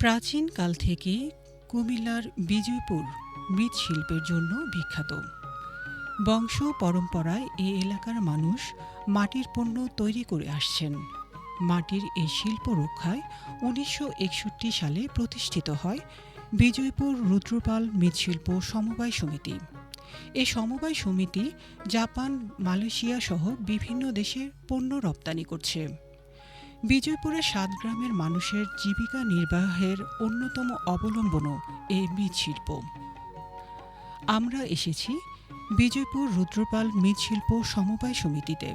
প্রাচীনকাল থেকে কুমিল্লার বিজয়পুর মৃৎশিল্পের জন্য বিখ্যাত। বংশ পরম্পরায় এ এলাকার মানুষ মাটির পণ্য তৈরি করে আসছেন। মাটির এই শিল্প রক্ষায় উনিশশো একষট্টি সালে প্রতিষ্ঠিত হয় বিজয়পুর রুদ্রপাল মৃৎশিল্প সমবায় সমিতি। এই সমবায় সমিতি জাপান, মালয়েশিয়া সহ বিভিন্ন দেশে পণ্য রপ্তানি করছে। বিজয়পুরের সাত গ্রামের মানুষের জীবিকা নির্বাহের অন্যতম অবলম্বনও এই মৃৎশিল্প আমরা এসেছি বিজয়পুর রুদ্রপাল মৃৎশিল্প সমবায় সমিতিতে।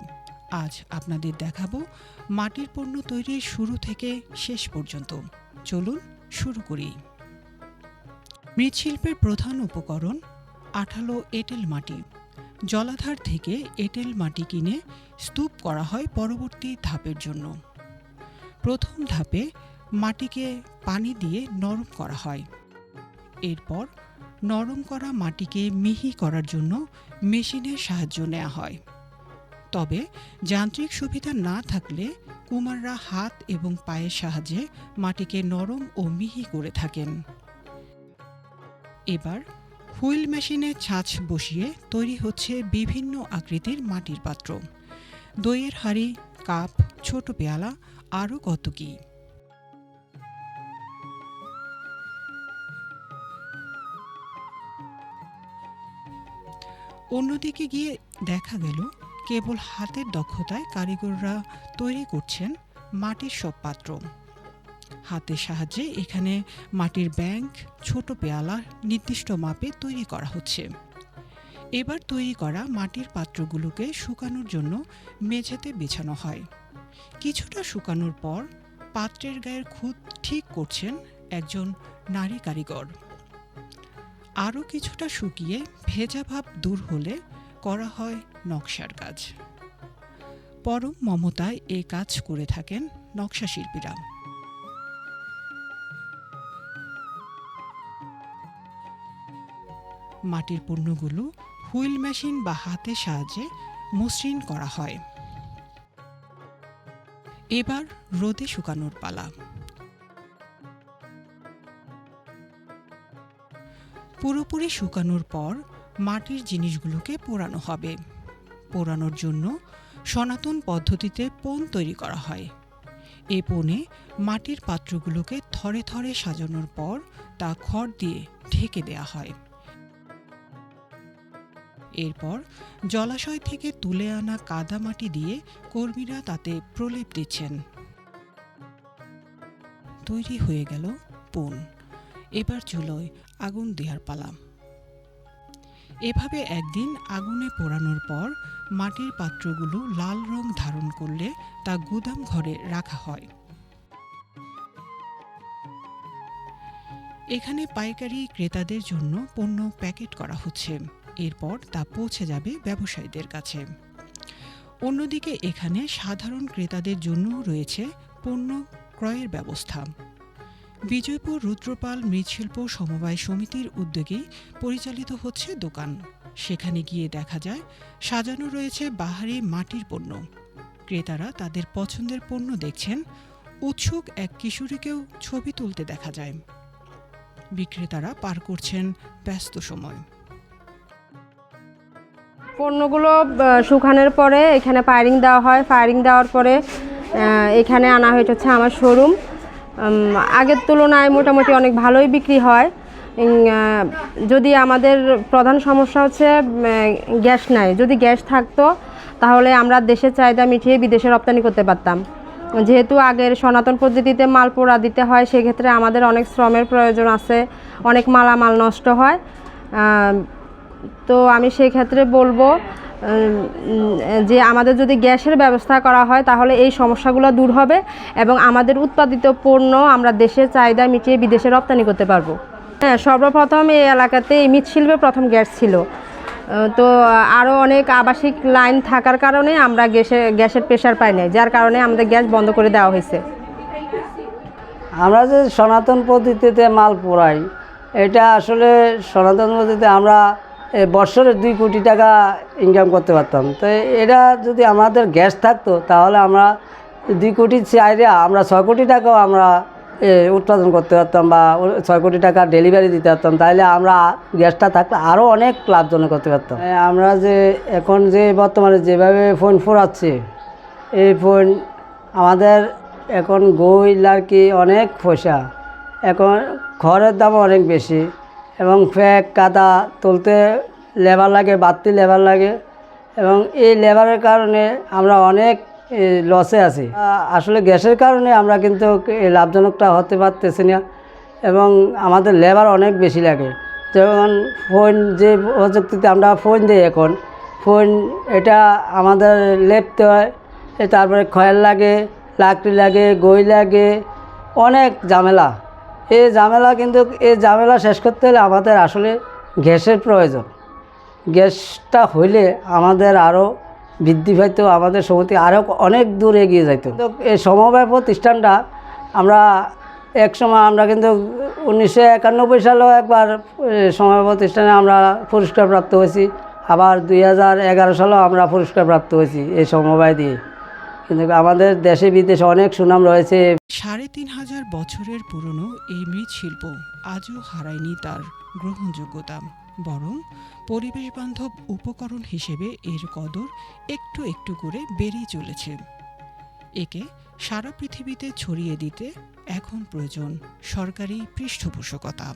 আজ আপনাদের দেখাবো মাটির পণ্য তৈরির শুরু থেকে শেষ পর্যন্ত। চলুন শুরু করি। মৃৎশিল্পের প্রধান উপকরণ আঠালো এঁটেল মাটি। জলাধার থেকে এঁটেল মাটি কিনে স্তূপ করা হয় পরবর্তী ধাপের জন্য। প্রথম ধাপে মাটিকে পানি দিয়ে নরম করা হয়। এরপর নরম করা মাটিকে মিহি করার জন্য মেশিনের সাহায্য নেওয়া হয়। তবে যান্ত্রিক সুবিধা না থাকলে কুমাররা হাত এবং পায়ের সাহায্যে মাটিকে নরম ও মিহি করে থাকেন। এবার হুইল মেশিনে ছাঁচ বসিয়ে তৈরি হচ্ছে বিভিন্ন আকৃতির মাটির পাত্র। দইয়ের হাঁড়ি, কাপ, ছোট পেয়ালা আরও কত কী? অন্যদিকে গিয়ে দেখা গেল, কেবল হাতের দক্ষতায় কারিগররা তৈরি করছেন মাটির সব পাত্র। হাতের সাহায্যে এখানে মাটির ব্যাংক, ছোট পেয়ালা, নির্দিষ্ট মাপে তৈরি করা হচ্ছে। এবার তৈরি করা মাটির পাত্রগুলোকে শুকানোর জন্য মেঝেতে বিছানো হয়। কিছুটা শুকানোর পর পাত্রের গায়ের খুদ ঠিক করছেন একজন নারী কারিগর। আরও কিছুটা শুকিয়ে ভেজা ভাব দূর হলে করা হয় নকশার কাজ। পরম মমতায় এ কাজ করে থাকেন নকশা শিল্পীরা। মাটির পণ্যগুলো হুইল মেশিন বা হাতের সাহায্যে মসৃণ করা হয়। এবার রোদে শুকানোর পালা। পুরোপুরি শুকানোর পর মাটির জিনিসগুলোকে পোড়ানো হবে। পোড়ানোর জন্য সনাতন পদ্ধতিতে পোন তৈরি করা হয়। এ পণে মাটির পাত্রগুলোকে থরে থরে সাজানোর পর তা খড় দিয়ে ঢেকে দেয়া হয়। এরপর জলাশয় থেকে তুলে আনা কাদা মাটি দিয়ে কর্মীরা তাতে প্রলেপ দিচ্ছেন। তৈরি হয়ে গেল পণ এবার চুলোয় আগুন দেওয়ার পালা। এভাবে একদিন আগুনে পোড়ানোর পর মাটির পাত্রগুলো লাল রং ধারণ করলে তা গুদাম ঘরে রাখা হয়। এখানে পাইকারি ক্রেতাদের জন্য পণ্য প্যাকেট করা হচ্ছে। এরপর তা পৌঁছে যাবে ব্যবসায়ীদের কাছে। অন্যদিকে এখানে সাধারণ ক্রেতাদের জন্য রয়েছে পণ্য ক্রয়ের ব্যবস্থা। বিজয়পুর রুদ্রপাল মৃৎশিল্প সমবায় সমিতির উদ্যোগে পরিচালিত হচ্ছে দোকান। সেখানে গিয়ে দেখা যায়, সাজানো রয়েছে বাহারি মাটির পণ্য। ক্রেতারা তাদের পছন্দের পণ্য দেখছেন, উৎসুক এক কিশোরীকেও ছবি তুলতে দেখা যায়। বিক্রেতারা পার করছেন ব্যস্ত সময়। পণ্যগুলো শুকানোর পরে এখানে ফায়ারিং দেওয়া হয়। ফায়ারিং দেওয়ার পরে এখানে আনা হয়েছে হচ্ছে আমার শোরুম। আগের তুলনায় মোটামুটি অনেক ভালোই বিক্রি হয়। যদি আমাদের প্রধান সমস্যা হচ্ছে গ্যাস নাই। যদি গ্যাস থাকতো, তাহলে আমরা দেশের চাহিদা মিটিয়ে বিদেশে রপ্তানি করতে পারতাম। যেহেতু আগের সনাতন পদ্ধতিতে মাল পোড়া দিতে হয়, সেক্ষেত্রে আমাদের অনেক শ্রমের প্রয়োজন আছে। অনেক মালামাল নষ্ট হয়। তো আমি সেই ক্ষেত্রে বলব যে আমাদের যদি গ্যাসের ব্যবস্থা করা হয় তাহলে এই সমস্যাগুলো দূর হবে এবং আমাদের উৎপাদিত পণ্য আমরা দেশের চাহিদা মিটিয়ে বিদেশে রপ্তানি করতে পারব। হ্যাঁ সর্বপ্রথম এই এলাকাতে এই মৃৎশিল্পে প্রথম গ্যাস ছিল। তো আরও অনেক আবাসিক লাইন থাকার কারণে আমরা গ্যাসের গ্যাসের প্রেশার পাই নাই, যার কারণে আমাদের গ্যাস বন্ধ করে দেওয়া হয়েছে। আমরা যে সনাতন পদ্ধতিতে মাল পোড়াই, এটা আসলে সনাতন পদ্ধতিতে আমরা বছরে দুই কোটি টাকা ইনকাম করতে পারতাম। তো এটা যদি আমাদের গ্যাস থাকতো, তাহলে আমরা দুই কোটি চাইলে আমরা ছয় কোটি টাকাও আমরা উৎপাদন করতে পারতাম বা ছয় কোটি টাকা ডেলিভারি দিতে পারতাম। তাহলে আমরা গ্যাসটা থাকলে আরও অনেক লাভজনক করতে পারতাম। আমরা যে, এখন যে বর্তমানে যেভাবে ফোন ফোরাচ্ছে, এই ফোন আমাদের এখন আর কি অনেক পয়সা। এখন খড়ের দাম অনেক বেশি। এবং ফ্যাক কাদা তুলতে লেবার লাগে, বাড়তি লেবার লাগে। এবং এই লেবারের কারণে আমরা অনেক লসে আছি। আসলে গ্যাসের কারণে আমরা কিন্তু লাভজনকটা হতে পারতেছি না। এবং আমাদের লেবার অনেক বেশি লাগে। যেমন ফোন, যে প্রযুক্তিতে আমরা ফোন দিই এখন, ফোন এটা আমাদের লেপতে হয় তারপরে খয়ের লাগে, লাকড়ি লাগে, গই লাগে, অনেক ঝামেলা। এই ঝামেলা কিন্তু এই ঝামেলা শেষ করতে হলে আমাদের আসলে গ্যাসের প্রয়োজন। গ্যাসটা হইলে আমাদের আরও বৃদ্ধি পাইতো আমাদের সমিতি আরও অনেক দূর এগিয়ে যাইতো। কিন্তু এই সমবায় প্রতিষ্ঠানটা আমরা এক সময় আমরা কিন্তু উনিশশো একানব্বই সালেও একবার এ, সমবায় প্রতিষ্ঠানে আমরা পুরস্কার প্রাপ্ত হয়েছি। আবার দুই হাজার এগারো সালেও আমরা পুরস্কার প্রাপ্ত হয়েছি এই সমবায় দিয়ে। কিন্তু আমাদের দেশে, বিদেশে অনেক সুনাম রয়েছে। সাড়ে তিন হাজার বছরের পুরনো এই মৃৎশিল্প আজও হারায়নি তার গ্রহণযোগ্যতা, বরং পরিবেশ বান্ধব উপকরণ হিসেবে এর কদর একটু একটু করে বেড়েই চলেছে। একে সারা পৃথিবীতে ছড়িয়ে দিতে এখন প্রয়োজন সরকারি পৃষ্ঠপোষকতা।